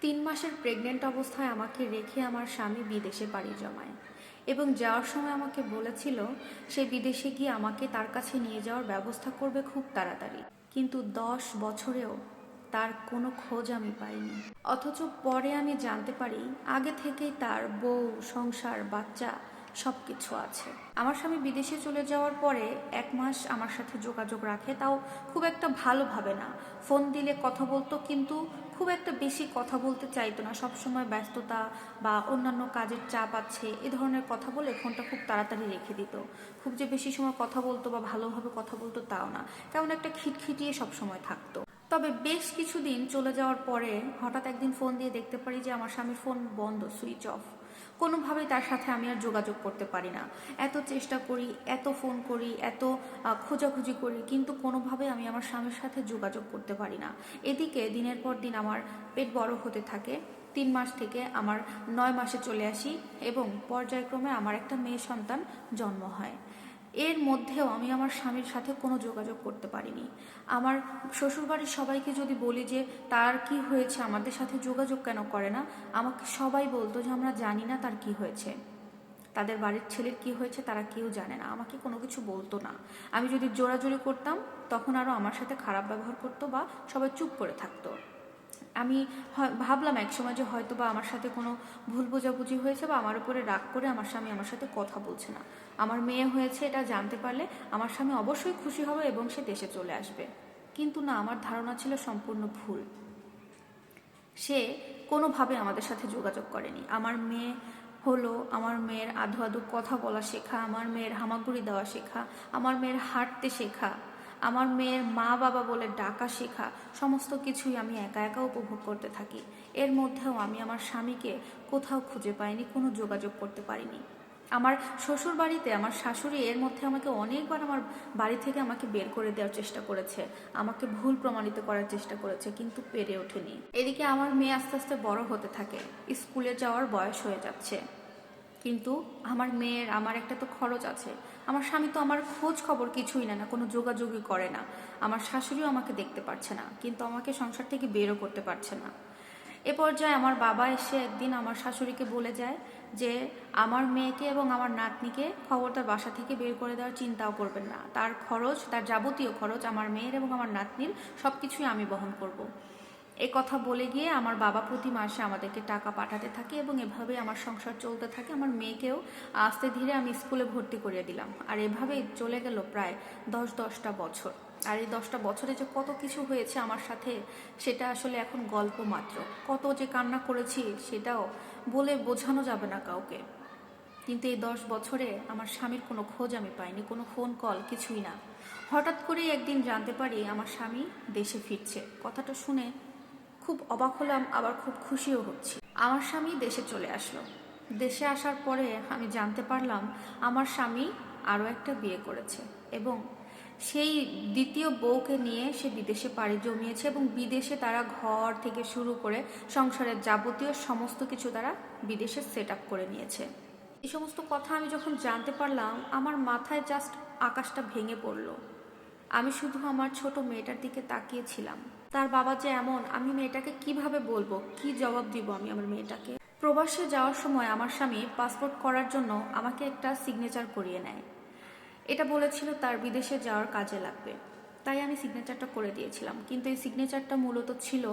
তিন মাসের প্রেগনেন্ট অবস্থায় আমাকে রেখে আমার স্বামী বিদেশে পাড়ি জমায় এবং যাওয়ার সময় আমাকে বলেছিল, সে বিদেশে গিয়ে আমাকে তার কাছে নিয়ে যাওয়ার ব্যবস্থা করবে খুব তাড়াতাড়ি। কিন্তু দশ বছরেও তার কোনো খোঁজ আমি পাইনি। অথচ পরে আমি জানতে পারি, আগে থেকেই তার বউ, সংসার, বাচ্চা সব কিছু আছে। আমার স্বামী বিদেশে চলে যাওয়ার পরে এক মাস আমার সাথে যোগাযোগ রাখে, তাও খুব একটা ভালোভাবে না। ফোন দিলে কথা বলতো, কিন্তু খুব একটা বেশি কথা বলতে চাইতো না। সবসময় ব্যস্ততা বা অন্যান্য কাজের চাপ আছে, এ ধরনের কথা বলে ফোনটা খুব তাড়াতাড়ি রেখে দিত। খুব যে বেশি সময় কথা বলতো বা ভালোভাবে কথা বলতো তাও না। কেমন একটা খিটখিটিয়ে সবসময় থাকতো। তবে বেশ কিছুদিন চলে যাওয়ার পরে হঠাৎ একদিন ফোন দিয়ে দেখতে পারি যে আমার স্বামীর ফোন বন্ধ, সুইচ অফ। কোনোভাবেই তার সাথে আমি আর যোগাযোগ করতে পারি না। এত চেষ্টা করি, এত ফোন করি, এত খোঁজাখুঁজি করি, কিন্তু কোনোভাবে আমি আমার স্বামীর সাথে যোগাযোগ করতে পারি না। এদিকে দিনের পর দিন আমার পেট বড় হতে থাকে। তিন মাস থেকে আমার নয় মাসে চলে আসি এবং পর্যায়ক্রমে আমার একটা মেয়ে সন্তান জন্ম হয়। এর মধ্যেও আমি আমার স্বামীর সাথে কোনো যোগাযোগ করতে পারিনি। আমার শ্বশুরবাড়ির সবাইকে যদি বলি যে, তার কি হয়েছে? আমাদের সাথে যোগাযোগ কেন করে না? আমাকে সবাই বলতো যে, আমরা জানি না তার কি হয়েছে। তাদের বাড়ির ছেলের কি হয়েছে তারা কেউ জানে না। আমাকে কোনো কিছু বলতো না। আমি যদি জোরাজোরি করতাম, তখন আরও আমার সাথে খারাপ ব্যবহার করতো বা সবাই চুপ করে থাকতো। আমি ভাবলাম একসময় যে হয়তো বা আমার সাথে কোনো ভুল বোঝাবুঝি হয়েছে বা আমার উপরে রাগ করে আমার স্বামী আমার সাথে কথা বলছে না। আমার মেয়ে হয়েছে এটা জানতে পারলে আমার স্বামী অবশ্যই খুশি হবে এবং সে দেশে চলে আসবে। কিন্তু না, আমার ধারণা ছিল সম্পূর্ণ ভুল। সে কোনোভাবে আমাদের সাথে যোগাযোগ করেনি। আমার মেয়ে হলো, আমার মেয়ের আধো আধো কথা বলা শেখা, আমার মেয়ের হামাগুড়ি দেওয়া শেখা, আমার মেয়ের হাঁটতে শেখা। আমার মেয়ের মা বাবা বলে ডাকা শেখা, সমস্ত কিছুই আমি একা একা উপভোগ করতে থাকি। এর মধ্যেও আমি আমার স্বামীকে কোথাও খুঁজে পাইনি, কোনো যোগাযোগ করতে পারিনি। আমার শ্বশুর বাড়িতে আমার শাশুড়ি এর মধ্যে আমাকে অনেকবার আমার বাড়ি থেকে আমাকে বের করে দেওয়ার চেষ্টা করেছে, আমাকে ভুল প্রমাণিত করার চেষ্টা করেছে, কিন্তু পেরে ওঠেনি। এদিকে আমার মেয়ে আস্তে আস্তে বড় হতে থাকে, স্কুলে যাওয়ার বয়স হয়ে যাচ্ছে। কিন্তু আমার মেয়ের, আমার একটা তো খরচ আছে। আমার স্বামী তো আমার খোঁজ খবর কিছুই না না, কোনো যোগাযোগই করে না। আমার শাশুড়িও আমাকে দেখতে পারছে না, কিন্তু আমাকে সংসার থেকে বেরও করতে পারছে না। এ পর্যায়ে আমার বাবা এসে একদিন আমার শাশুড়িকে বলে যায় যে, আমার মেয়েকে এবং আমার নাতনিকে খবরদার বাসা থেকে বের করে দেওয়ার চিন্তাও করবেন না। তার খরচ, তার যাবতীয় খরচ আমার মেয়ের এবং আমার নাতনির সব কিছুই আমি বহন করব। এই কথা বলে গিয়ে আমার বাবা প্রতি মাসে আমাদেরকে টাকা পাঠাতে থাকে এবং এভাবে আমার সংসার চলতে থাকে। আমার মেয়েকেও আস্তে ধীরে আমি স্কুলে ভর্তি করিয়ে দিলাম। আর এভাবেই চলে গেল প্রায় দশ দশটা বছর। আর এই দশটা বছরে যে কত কিছু হয়েছে আমার সাথে, সেটা আসলে এখন গল্প মাত্র। কত যে কান্না করেছি, সেটাও বলে বোঝানো যাবে না কাউকে। কিন্তু এই দশ বছরে আমার স্বামীর কোনো খোঁজ আমি পাইনি, কোনো ফোন কল কিছুই না। হঠাৎ করেই একদিন জানতে পারি আমার স্বামী দেশে ফিরছে। কথাটা শুনে খুব অবাক হলাম, আবার খুব খুশিও হচ্ছি। আমার স্বামী দেশে চলে আসলো। দেশে আসার পরে আমি জানতে পারলাম, আমার স্বামী আরও একটা বিয়ে করেছে এবং সেই দ্বিতীয় বউকে নিয়ে সে বিদেশে পাড়ি জমিয়েছে এবং বিদেশে তারা ঘর থেকে শুরু করে সংসারের যাবতীয় সমস্ত কিছু তারা বিদেশে সেট আপ করে নিয়েছে। এই সমস্ত কথা আমি যখন জানতে পারলাম, আমার মাথায় জাস্ট আকাশটা ভেঙে পড়ল। আমি শুধু আমার ছোট মেয়েটার দিকে তাকিয়েছিলাম তার বাবা যে এমন, আমি মেয়েটাকে কীভাবে বলব? কি জবাব দিব আমি আমার মেয়েটাকে? প্রবাসে যাওয়ার সময় আমার স্বামী পাসপোর্ট করার জন্য আমাকে একটা সিগনেচার করিয়ে নেয়। এটা বলেছিল তার বিদেশে যাওয়ার কাজে লাগবে। তাই আমি সিগনেচারটা করে দিয়েছিলাম। কিন্তু এই সিগনেচারটা মূলত ছিল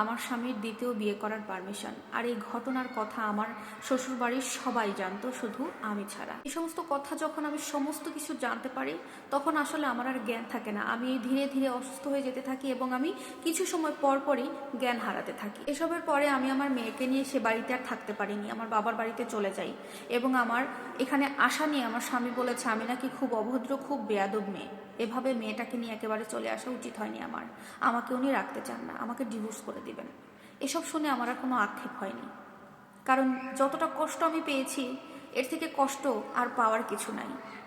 আমার স্বামীর দ্বিতীয় বিয়ে করার পারমিশন আর এই ঘটনার কথা আমার শ্বশুরবাড়ির সবাই জানতো, শুধু আমি ছাড়া। এই সমস্ত কথা যখন আমি সমস্ত কিছু জানতে পারি, তখন আসলে আমার আর জ্ঞান থাকে না। আমি ধীরে ধীরে অসুস্থ হয়ে যেতে থাকি এবং আমি কিছু সময় পর পরই জ্ঞান হারাতে থাকি। এসবের পরে আমি আমার মেয়েকে নিয়ে সে বাড়িতে আর থাকতে পারিনি। আমার বাবার বাড়িতে চলে যাই এবং আমার এখানে আসা নিয়ে আমার স্বামী বলেছে, আমি নাকি খুব অভদ্র, খুব বেয়াদব মেয়ে। এভাবে মেয়েটাকে নিয়ে একেবারে চলে আসা উচিত হয়নি আমার। আমাকে উনি রাখতে চান না, আমাকে ডিভোর্স করে দিবেন। এসব শুনে আমার আর কোনো আক্ষেপ হয়নি। কারণ যতটা কষ্ট আমি পেয়েছি, এর থেকে কষ্ট আর পাওয়ার কিছু নাই।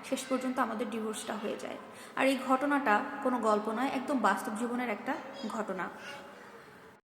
শেষ পর্যন্ত আমাদের ডিভোর্সটা হয়ে যায়। আর এই ঘটনাটা কোনো গল্প নয়, একদম বাস্তব জীবনের একটা ঘটনা।